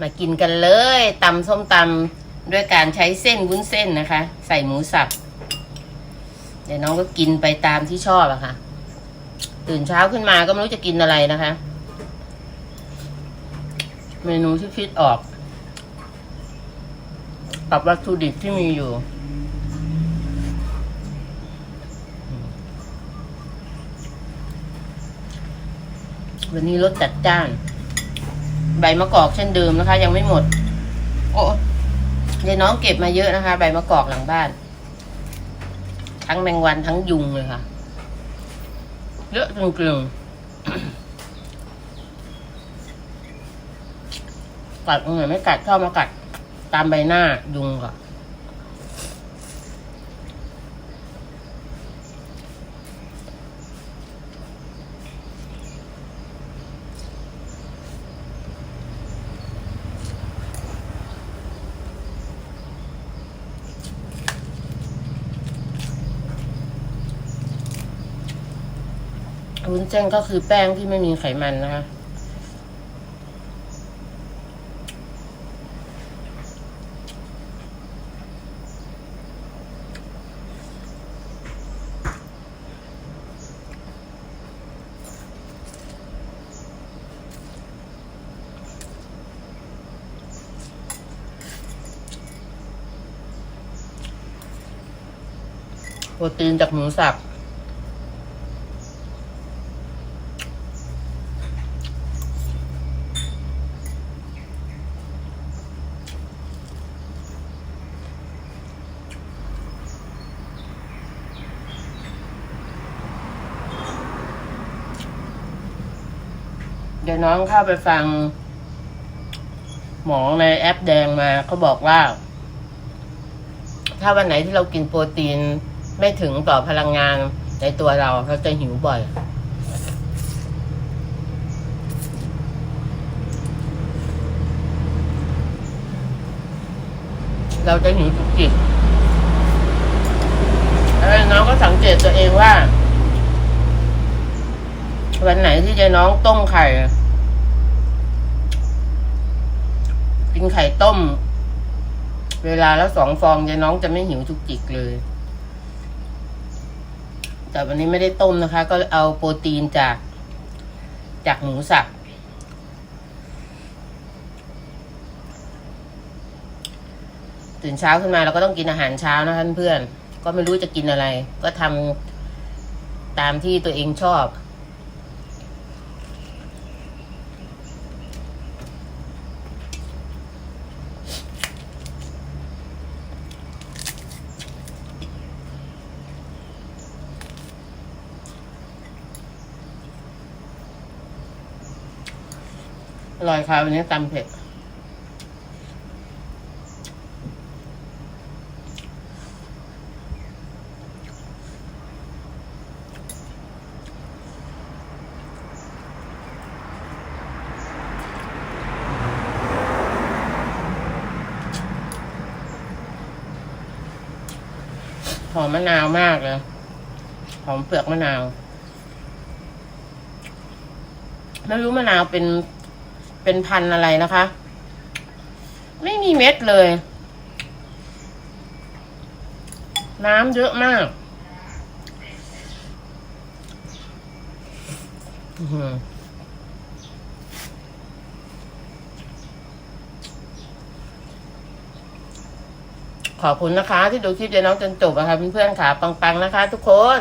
มากินกันเลยตำส้มตำด้วยการใช้เส้นวุ้นเส้นนะคะ ใส่หมูสับ เดี๋ยวน้องก็กินไปตามที่ชอบอะค่ะ ตื่นเช้าขึ้นมาก็ไม่รู้จะกินอะไรนะคะ เมนูที่คิดออกกับวัตถุดิบที่มีอยู่วันนี้รสจัดจ้าน ใบมะกอกเช่นเดิมนะคะ ยังไม่หมด โอ้ยายน้องเก็บมาเยอะนะคะ ใบมะกอกหลังบ้าน ทั้งแมงวันทั้งยุงเลยค่ะ เยอะจริงๆกัดตรงไหนไม่กัดชอบมากัด ตามใบหน้ายุงค่ะ วุ้นเส้นก็คือแป้งที่ไม่มีไขมันนะคะ โปรตีนจากหมูสับ เดี๋ยวน้องเข้าไปฟัง หมอในแอปแดงมาเขาบอกว่า ถ้าวันไหนที่เรากินโปรตีนไม่ถึงต่อพลังงานในตัวเราเราจะหิวบ่อย เราจะหิวจุกจิกแล้วน้องก็สังเกตตัวเองว่า วันไหนที่ยายน้องต้มไข่ กินไข่ต้ม เวลาแล้วสองฟองยายน้องจะไม่หิวจุกจิกเลย แต่วันนี้ไม่ได้ต้มนะคะ ก็เอาโปรตีนจาก จากหมูสับตื่นเช้าขึ้นมาเราก็ต้องกินอาหารเช้านะคะเพื่อน ก็ไม่รู้จะกินอะไร ก็ทำตามที่ตัวเองชอบ ร่อยค่ะวันนี้ตำเผ็ดหอมมะนาวมากเลย หอมเปลือกมะนาวไม่รู้มะนาวเป็น เป็นพันอะไรนะคะ ไม่มีเม็ดเลย น้ำเยอะมาก ขอบคุณนะคะ ที่ดูคลิปเจน้องจนจบนะคะเพื่อนๆค่ะ ปังๆนะคะ ทุกคน